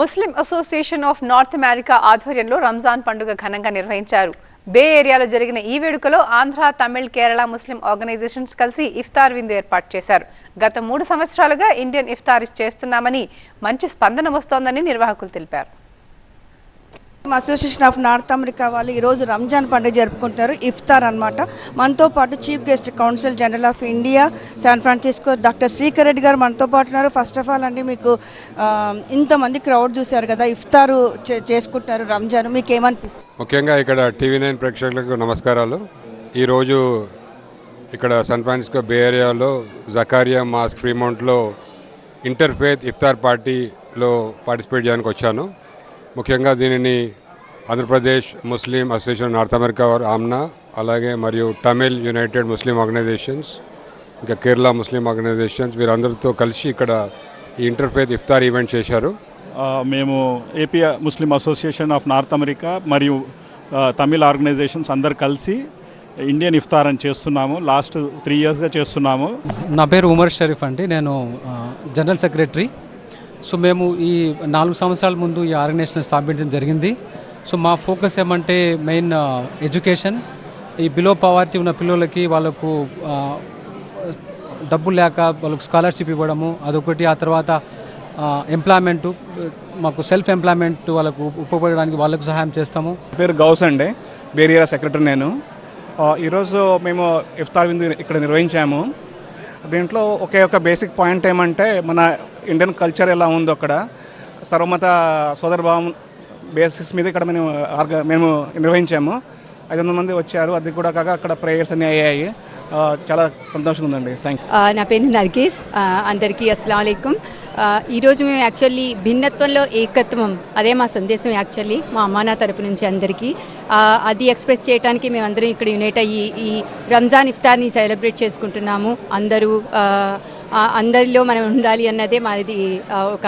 Muslim association of North America ఆధ్వర్యంలో రంజాన్ పండుగ ఘనంగా నిర్వహించారు. బే ఏరియాలో జరిగిన ఈ వేడుకలో ఆంధ్ర తమిళ్ కేరళ ముస్లిం ఆర్గనైజేషన్స్ కలిసి ఇఫ్తార్ విందు ఏర్పాటు చేశారు. గత మూడు సంవత్సరాలుగా ఇండియన్ ఇఫ్తార్ చేస్తున్నామని మంచి స్పందన వస్తోందని నిర్వాహకులు తెలిపారు. అసోసియేషన్ ఆఫ్ నార్త్ అమెరికా వాళ్ళు ఈరోజు రంజాన్ పండుగ జరుపుకుంటారు ఇఫ్తార్ అన్నమాట. మనతో పాటు chief guest council general of India San Francisco doctor Srikar Reddy గారు మనతో పాటు ఉన్నారు. ఫస్ట్ ఆఫ్ ఆల్ అండి మీకు ఇంతమంది క్రౌడ్ చూశారు కదా ఇఫ్తారు చే- చేసుకుంటున్నారు రంజాన్ మీకు ఏమనిపిస్తుంది ముఖ్యంగా ఇక్కడ టీవీ నైన్ ప్రేక్షకులకు నమస్కారాలు. ఈరోజు ఇక్కడ సన్ ఫ్రాన్సిస్కో బే ఏరియాలో జకారియా మాస్క్ ఫ్రీమౌంట్లో ఇంటర్ఫేత్ ఇఫ్తార్ పార్టీలో పార్టిసిపేట్ చేయడానికి వచ్చాను. ముఖ్యంగా దీనిని Andhra Pradesh Muslim association North America వారు ఆమ్నా అలాగే మరియు తమిళ్ యునైటెడ్ ముస్లిం ఆర్గనైజేషన్స్ ఇంకా కేరళ ముస్లిం ఆర్గనైజేషన్స్ వీరందరితో కలిసి ఇక్కడ ఈ ఇంటర్ఫేత్ ఇఫ్తార్ ఈవెంట్ చేశారు. ఆ, మేము AP Muslim association of North America మరియు తమిళ్ ఆర్గనైజేషన్స్ అందరు కలిసి ఇండియన్ ఇఫ్తార్ అని చేస్తున్నాము. లాస్ట్ త్రీ ఇయర్స్గా చేస్తున్నాము. నా పేరు ఉమర్ షరీఫ్ అండి. నేను జనరల్ సెక్రటరీ సో మేము ఈ నాలుగు సంవత్సరాల ముందు ఈ ఆర్గనైజేషన్ స్థాపించడం జరిగింది. సో మా ఫోకస్ ఏమంటే మెయిన్ ఎడ్యుకేషన్. ఈ బిలో పవర్టీ ఉన్న పిల్లలకి వాళ్ళకు డబ్బు లేక వాళ్ళకు స్కాలర్షిప్ ఇవ్వడము అదొకటి. ఆ తర్వాత ఎంప్లాయ్మెంటు మాకు సెల్ఫ్ ఎంప్లాయ్మెంట్ వాళ్ళకు ఉపయోగపడడానికి వాళ్ళకు సహాయం చేస్తాము. పేరు గౌస్ అండి. బేరియా సెక్రటరీ నేను. ఈరోజు మేము ఇఫ్తార్ విందు ఇక్కడ నిర్వహించాము. దీంట్లో ఒకే ఒక బేసిక్ పాయింట్ ఏమంటే మన ఇండియన్ కల్చర్ ఎలా ఉందో అక్కడ. సర్వమత సోదరభావం బేసిస్ మీద ఇక్కడ మేము ఆర్గ మేము నిర్వహించాము. ఐదు వందల మంది వచ్చారు. అది కూడా కాక అక్కడ ప్రేయర్స్ అన్నీ అయ్యాయి. చాలా సంతోషంగా ఉందండి. థ్యాంక్ యూ నా పేరు నర్గేస్. అందరికీ అస్సలం అయికం ఈరోజు మేము యాక్చువల్లీ భిన్నత్వంలో ఏకత్వం అదే మా సందేశం యాక్చువల్లీ మా అమ్మానా తరపు నుంచి అందరికీ. అది ఎక్స్ప్రెస్ చేయడానికి మేము అందరం ఇక్కడ యునైట్ అయ్యి ఈ రంజాన్ ఇఫ్తార్ని సెలబ్రేట్ చేసుకుంటున్నాము. అందరూ అందరిలో మనం ఉండాలి అన్నదే మాది ఒక